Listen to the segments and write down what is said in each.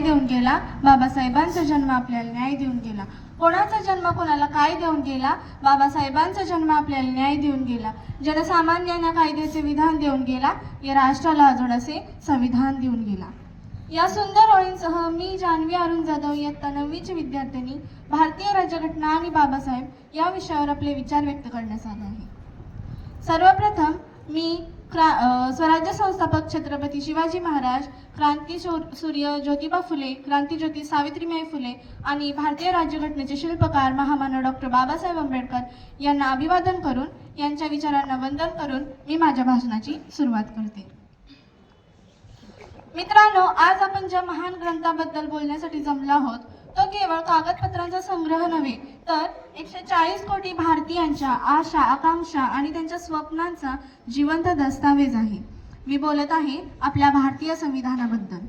न्याय देऊन गेला. बाबासाहेबांचा जन्म आपल्याला न्याय देऊन गेला. कोणाचा जन्म कोणाला काय देऊन गेला? बाबासाहेबांचा जन्म आपल्याला न्याय देऊन गेला. जनसामान्यांना कायद्याचे विधान देऊन गेला. या राष्ट्राला अजून असे संविधान देऊन गेला. या सुंदर ओळींसह मी जान्हवी अरुण जाधव इयत्ता नववीची विद्यार्थिनी भारतीय राज्यघटना आणि बाबासाहेब या विषयावर आपले विचार व्यक्त करण्यास आले आहे. सर्वप्रथम मी क्रा स्वराज्य संस्थापक छत्रपती शिवाजी महाराज क्रांती सूर्य ज्योतिबा फुले क्रांतीज्योती सावित्रीबाई फुले आणि भारतीय राज्यघटनेचे शिल्पकार महामानव डॉक्टर बाबासाहेब आंबेडकर यांना अभिवादन करून यांच्या विचारांना वंदन करून मी माझ्या भाषणाची सुरुवात करते. मित्रांनो आज आपण ज्या महान ग्रंथाबद्दल बोलण्यासाठी जमलो आहोत तो केवळ कागदपत्रांचा संग्रह नव्हे तर एकशे चाळीस कोटी भारतीयांच्या आशा आकांक्षा आणि त्यांच्या स्वप्नांचा जिवंत दस्तावेज आहे. मी बोलत आहे आपल्या भारतीय संविधानाबद्दल.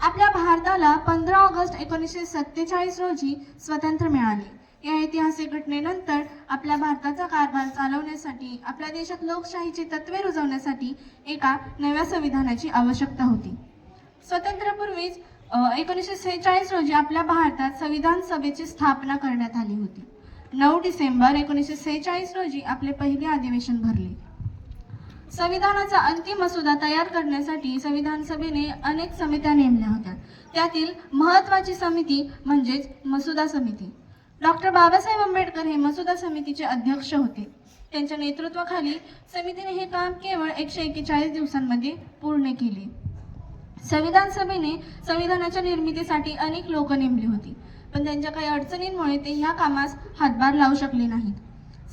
आपल्या भारताला पंधरा ऑगस्ट एकोणीसशे सत्तेचाळीस रोजी स्वतंत्र मिळाले. या ऐतिहासिक घटनेनंतर आपल्या भारताचा कारभार चालवण्यासाठी आपल्या देशात लोकशाहीची तत्वे रुजवण्यासाठी एका नव्या संविधानाची आवश्यकता होती. स्वतंत्रपूर्वीच एकोणीसशे सेहेचाळीस रोजी आपल्या भारतात संविधान सभेची स्थापना करण्यात आली होती. नऊ डिसेंबर एकोणीसशे सेहेचाळीस रोजी आपले पहिले अधिवेशन भरले. संविधानाचा अंतिम मसुदा तयार करण्यासाठी संविधान सभेने अनेक समित्या नेमल्या होत्या. त्यातील महत्वाची समिती म्हणजेच मसुदा समिती. डॉक्टर बाबासाहेब आंबेडकर हे मसुदा समितीचे अध्यक्ष होते. त्यांच्या नेतृत्वाखाली समितीने हे काम केवळ एकशे एक्केचाळीस दिवसांमध्ये पूर्ण केले. संविधान सभेने संविधानाच्या निर्मितीसाठी अनेक लोक नेमली होती. पण त्यांच्या काही अडचणींमुळे ते ह्या कामास हातभार लावू शकले नाहीत.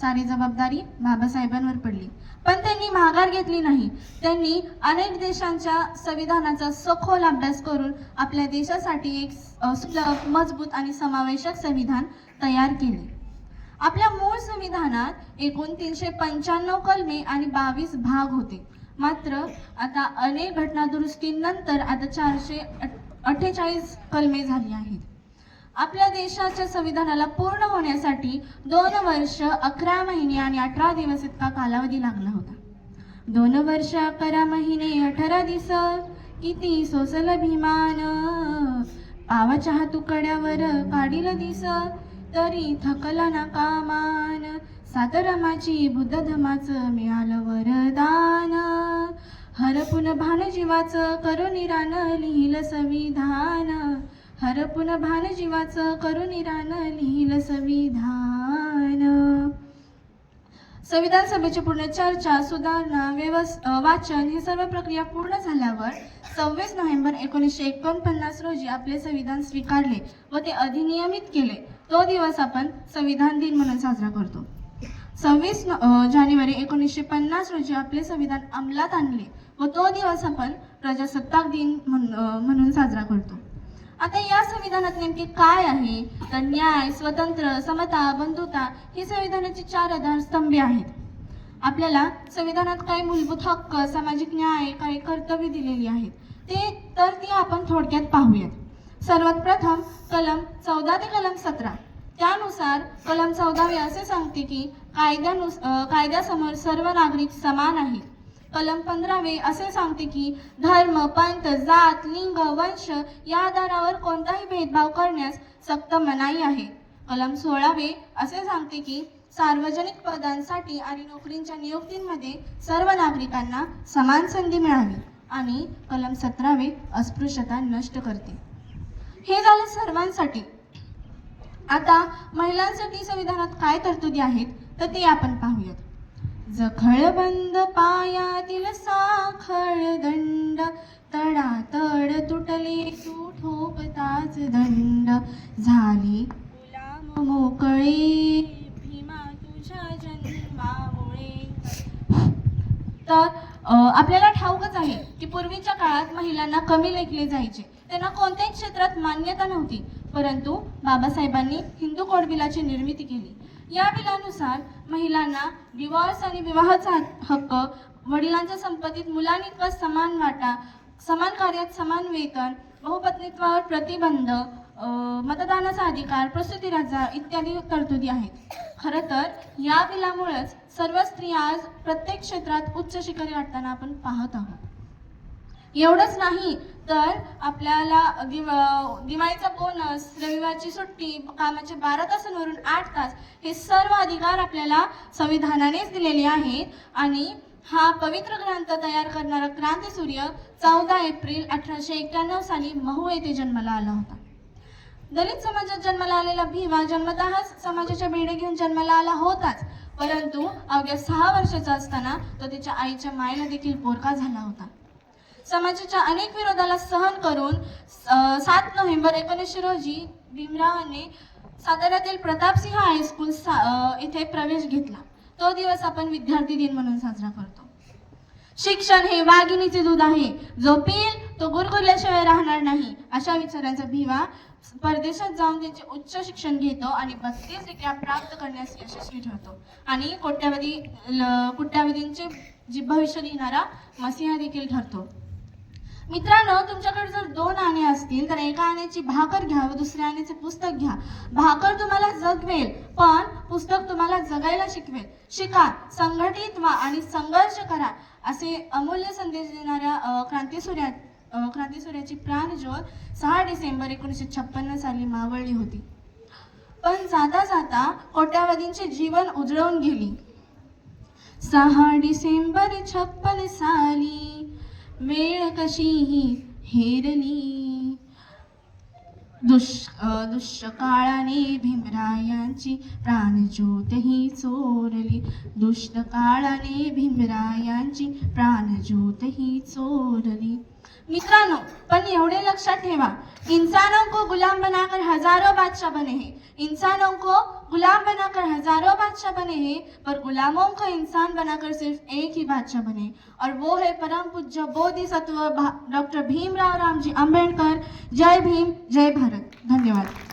सारी जबाबदारी बाबासाहेबांवर पडली. पण त्यांनी माघार घेतली नाही. त्यांनी अनेक देशांच्या संविधानाचा सखोल अभ्यास करून आपल्या देशासाठी एक मजबूत आणि समावेशक संविधान तयार केले. आपल्या मूळ संविधानात एकूण तीनशे पंच्याण्णव कलमे आणि बावीस भाग होते. मात्र आता अनेक घटना दुरुस्तीनंतर आता चारशे अठ्ठेचाळीस कलमे झाली आहेत. आपल्या देशाच्या संविधानाला पूर्ण होण्यासाठी दोन वर्ष अकरा महिने आणि अठरा दिवस इतका कालावधी लागला होता. दोन वर्ष अकरा महिने अठरा दिवस किती सोसल भीमान पावाच्या तुकड्यावर काढील दिस तरी थकला ना कामान. सातरमाची बुद्ध धमाचं मिळालं वरदान. हरपुन भान जीवाचं करुनिरान लिहिलं संविधान. हरपुन भान जीवाचं करुनिरान लिहिलं संविधान. संविधान सभेची पूर्ण चर्चा सुधारणा व्यवस् वाचन ही सर्व प्रक्रिया पूर्ण झाल्यावर सव्वीस नोव्हेंबर एकोणीसशे एकोणपन्नास रोजी आपले संविधान स्वीकारले व ते अधिनियमित केले. तो दिवस आपण संविधान दिन म्हणून साजरा करतो. सव्वीस जानेवारी एकोणीसशे पन्नास रोजी आपले संविधान अंमलात आणले व तो दिवस आपण प्रजासत्ताक दिन म्हणून साजरा करतो. आता या संविधानात नेमके काय आहे? तर न्याय स्वतंत्र समता बंधुता ही संविधानाची चार आधारस्तंभे आहेत. आपल्याला संविधानात काही मूलभूत हक्क सामाजिक न्याय काही कर्तव्य दिलेली आहेत. ते तर ती आपण थोडक्यात पाहूयात. सर्वात प्रथम कलम चौदा ते कलम सतरा. त्यानुसार कलम चौदावे असे सांगते की कायद्यानुस कायद्यासमोर सर्व नागरिक समान आहेत. कलम पंधरावे असे सांगते की धर्म पंथ जात लिंग वंश या आधारावर कोणताही भेदभाव करण्यास सक्त मनाई आहे. कलम सोळावे असे सांगते की सार्वजनिक पदांसाठी आणि नोकरींच्या नियुक्तींमध्ये सर्व नागरिकांना समान संधी मिळावी आणि कलम सतरावे अस्पृश्यता नष्ट करते. हे झालं सर्वांसाठी. आता महिलांसाठी संविधानात काय तरतुदी आहेत? तर ते आपण पाहूयात. जखळबंद पायातील साखळ दंड तडातड तुटले तू ठोकताच दंड. झाली गुलाम मोकळे भीमा तुझ्या जन्मामुळे. तर आपल्याला ठाऊकच आहे की पूर्वीच्या काळात महिलांना कमी लेखले जायचे. त्यांना कोणत्याही क्षेत्रात मान्यता नव्हती. परंतु बाबासाहेबांनी हिंदू कोडबिलाची निर्मिती केली. या बिलानुसार महिलांना डिवॉर्स आणि विवाहाचा हक्क वडिलांच्या संपत्तीत मुलांइतका समान वाटा समान कार्यात समान वेतन बहुपत्नीत्वावर प्रतिबंध मतदानाचा अधिकार प्रसूती रजा इत्यादी तरतुदी आहेत. खरं तर या बिलामुळेच सर्व स्त्रिया आज प्रत्येक क्षेत्रात उच्च शिखरी गाठताना आपण पाहत आहोत. एवढंच नाही तर आपल्याला दिव दिवाळीचा बोनस रविवारची सुट्टी कामाचे बारा तासांवरून आठ तास हे सर्व अधिकार आपल्याला संविधानानेच दिलेले आहेत. आणि हा पवित्र ग्रंथ तयार करणारा क्रांतीसूर्य चौदा एप्रिल अठराशे एक्क्याण्णव साली महू येथे जन्माला आला होता. दलित समाजात जन्माला आलेला भीमा जन्मतःच समाजाच्या बेडे घेऊन जन्माला आला होताच परंतु अवघ्या सहा वर्षाचा असताना तो त्याच्या आईच्या मायेला देखील पोरका झाला होता. समाजाच्या अनेक विरोधाला सहन करून सात नोव्हेंबर एकोणीसशे रोजी भीमरावांनी साताऱ्यातील प्रतापसिंह हायस्कूल सा इथे प्रवेश घेतला. तो दिवस आपण विद्यार्थी दिन म्हणून साजरा करतो. शिक्षण हे वाघिणीचे दूध आहे. जो पिल तो गुरगुरल्याशिवाय राहणार नाही. अशा विचारांचा भीमा परदेशात जाऊन त्यांचे उच्च शिक्षण घेतो आणि बत्तीस डिग्र्या प्राप्त करण्यास यशस्वी ठरतो. आणि कोट्यावधी ल- कोट्यावधींचे जी भविष्य लिहिणारा मसिहा देखील ठरतो. मित्रांनो तुमच्याकडे जर दोन आणे असतील तर एका आण्याची भाकर घ्या व दुसऱ्या आण्याचे पुस्तक घ्या. भाकर तुम्हाला जगवेल पण पुस्तक तुम्हाला जगायला शिकवेल. शिका संघटित व्हा आणि संघर्ष करा असे अमूल्य संदेश देणाऱ्या क्रांतीसूर्या क्रांतीसूर्याची प्राणज्योत सहा डिसेंबर एकोणीसशे छप्पन्न साली मावळली होती. पण जाता जाता कोट्यावधींचे जीवन उजळवून गेली. सहा डिसेंबर छप्पन साली वेळ कशीही हेरली. दुष दुष्काळाने भीमरायांची प्राणज्योतही चोरली. दुष्काळाने भीमरायांची प्राणज्योतही चोरली. मित्रांनो, पण एवढे लक्षात ठेवा. इंसानों को गुलाम बनाकर हज़ारों बादशाह बने हैं. इंसानों को गुलाम बनाकर हज़ारों बादशाह बने हैं, पर गुलामों को इंसान बनाकर सिर्फ़ एक ही बादशाह बने और वो है परम पूज्य बोधि सत्व डॉक्टर भीमराव राम जी अंबेडकर। जय भीम, जय भारत। धन्यवाद।